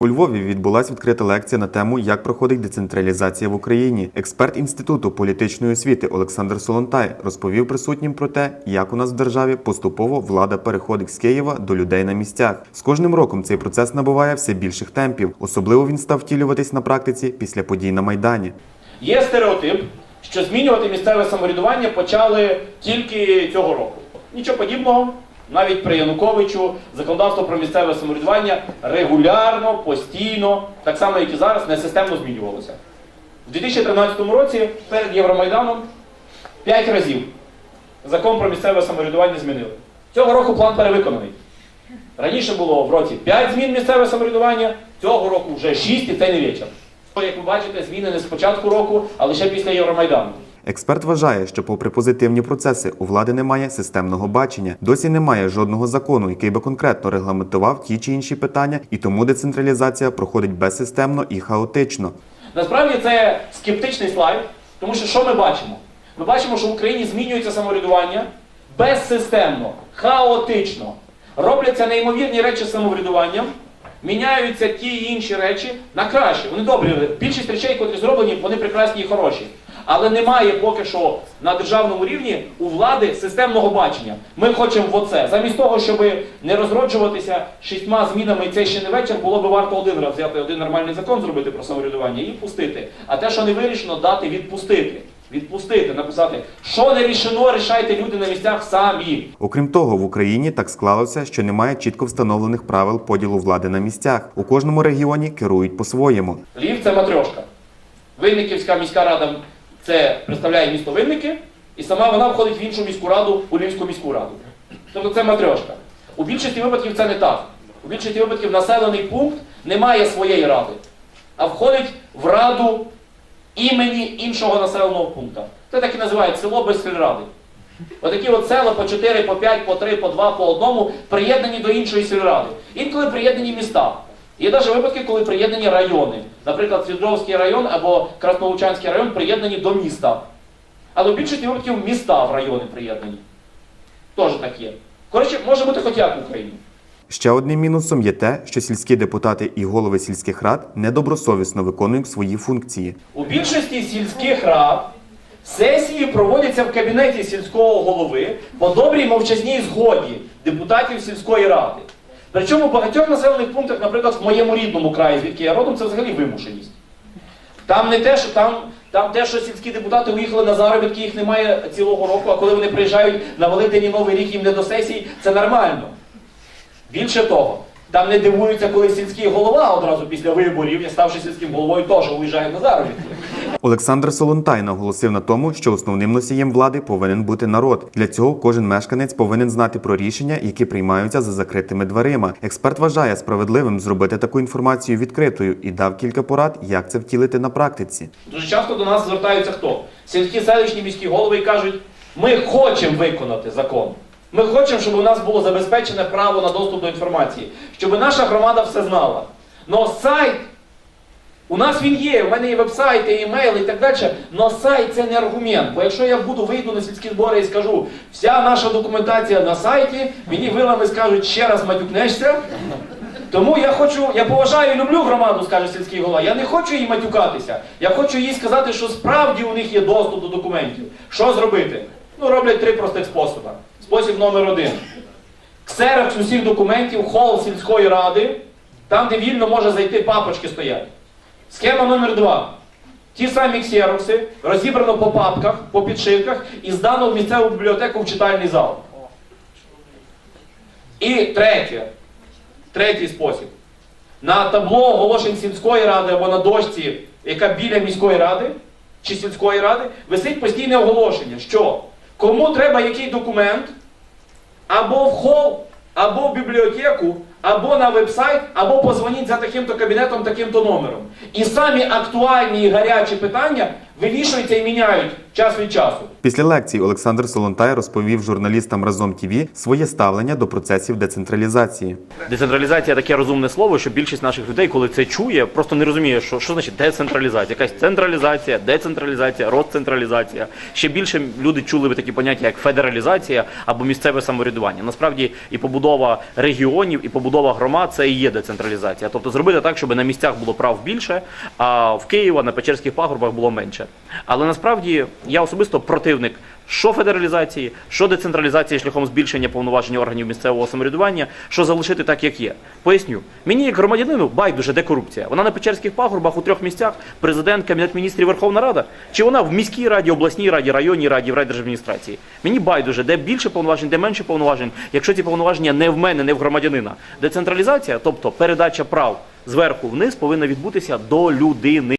У Львові відбулася відкрита лекція на тему, як проходить децентралізація в Україні. Експерт Інституту політичної освіти Олександр Солонтай розповів присутнім про те, як у нас в державі поступово влада переходить з Києва до людей на місцях. З кожним роком цей процес набуває все більших темпів. Особливо він став втілюватись на практиці після подій на майдані. Є стереотип, що змінювати місцеве самоврядування почали тільки цього року. Нічого подібного. Навіть при Януковичу законодавство про місцеве самоврядування регулярно, постійно, так само як і зараз, несистемно змінювалося. У 2013 році перед Євромайданом 5 разів закон про місцеве самоврядування змінили. Цього року план перевиконаний. Раніше було в році 5 змін місцеве самоврядування, цього року вже 6 і це не вечір. Як ви бачите, зміни не з початку року, а лише після Євромайдану. Експерт вважає, що, попри позитивні процеси, у влади немає системного бачення. Досі немає жодного закону, який би конкретно регламентував ті чи інші питання, і тому децентралізація проходить безсистемно і хаотично. Насправді це скептичний слайд, тому що що ми бачимо? Ми бачимо, що в Україні змінюється самоврядування безсистемно, хаотично. Робляться неймовірні речі з самоврядуванням, міняються ті й інші речі на краще. Вони добрі. Більшість речей, котрі зроблені, вони прекрасні і хороші. Але немає поки що на державному рівні у влади системного бачення. Ми хочемо в оце. Замість того, щоб не розроджуватися шістьма змінами, і це ще не вечір, було би варто один раз взяти один нормальний закон, зробити про самоврядування і пустити. А те, що не вирішено, дати відпустити. Відпустити, написати, що не рішено, рішайте люди на місцях самі. Окрім того, в Україні так склалося, що немає чітко встановлених правил поділу влади на місцях. У кожному регіоні керують по-своєму. Львів це матрьошка. Винниківська міська рада це представляє місто Винники, і сама вона входить в іншу міську раду, у Львівську міську раду. Тобто це матрьошка. У більшості випадків це не так. У більшості випадків населений пункт не має своєї ради, а входить в раду імені іншого населеного пункту. Це так і називають село без сільради. Отакі от села по 4, по 5, по 3, по 2, по одному приєднані до іншої сільради. Інколи приєднані міста. Є навіть випадки, коли приєднані райони. Наприклад, Свідровський район або Краснолучанський район приєднані до міста. Але в більшості випадків міста в райони приєднані. Теж так є. Коротше, може бути хоч як в Україні. Ще одним мінусом є те, що сільські депутати і голови сільських рад недобросовісно виконують свої функції. У більшості сільських рад сесії проводяться в кабінеті сільського голови по добрій мовчазній згоді депутатів сільської ради. Причому в багатьох населених пунктах, наприклад, в моєму рідному краї, звідки я родом, це взагалі вимушеність. Там не те, що там, там те, що сільські депутати уїхали на заробітки, їх немає цілого року, а коли вони приїжджають на Великдень і Новий рік їм не до сесії, це нормально. Більше того, там не дивуються, коли сільський голова одразу після виборів, я ставши сільським головою, теж уїжджає на заробітки. Олександр Солонтай наголосив на тому, що основним носієм влади повинен бути народ. Для цього кожен мешканець повинен знати про рішення, які приймаються за закритими дверима. Експерт вважає справедливим зробити таку інформацію відкритою і дав кілька порад, як це втілити на практиці. Дуже часто до нас звертаються хто? Сільські селищні міські голови кажуть, ми хочемо виконати закон. Ми хочемо, щоб у нас було забезпечене право на доступ до інформації, щоб наша громада все знала. Но сайт, у нас він є, у мене є веб-сайт, є імейл і так далі. Но сайт це не аргумент. Бо якщо я буду вийду на сільські збори і скажу, вся наша документація на сайті, мені вилами скажуть, ще раз матюкнешся. Тому я хочу, я поважаю і люблю громаду, скаже сільський голова. Я не хочу їй матюкатися. Я хочу їй сказати, що справді у них є доступ до документів. Що зробити? Ну, роблять три простих способи. Спосіб номер один. Ксерокс усіх документів, хол сільської ради, там, де вільно може зайти папочки стоять. Схема номер два. Ті самі ксерокси розібрано по папках, по підшивках і здано в місцеву бібліотеку в читальний зал. І третє. Третій спосіб. На табло оголошень сільської ради або на дошці, яка біля міської ради чи сільської ради, висить постійне оголошення, що кому треба який документ, або в хол, або в бібліотеку, або на веб-сайт, або позвоніть за таким-то кабінетом, таким-то номером. І самі актуальні і гарячі питання вивішуються і міняють час від часу. Після лекції Олександр Солонтай розповів журналістам разом ТІВІ своє ставлення до процесів децентралізації. Децентралізація таке розумне слово, що більшість наших людей, коли це чує, просто не розуміє, що, що значить децентралізація. Якась централізація, децентралізація, розцентралізація. Ще більше люди чули би такі поняття, як федералізація або місцеве самоврядування. Насправді і побудова регіонів, і побудова громад це і є децентралізація. Тобто зробити так, щоб на місцях було прав більше, а в Києва на Печерських пагорбах було менше. Але насправді я особисто противник що федералізації, що децентралізації шляхом збільшення повноважень органів місцевого самоврядування, що залишити так, як є. Поясню, мені як громадянину байдуже, де корупція. Вона на Печерських пагорбах у трьох місцях: президент, кабінет міністрів, Верховна Рада, чи вона в міській раді, обласній раді, районній раді, в райдержадміністрації. Мені байдуже, де більше повноважень, де менше повноважень, якщо ці повноваження не в мене, не в громадянина. Децентралізація, тобто передача прав зверху вниз, повинна відбутися до людини.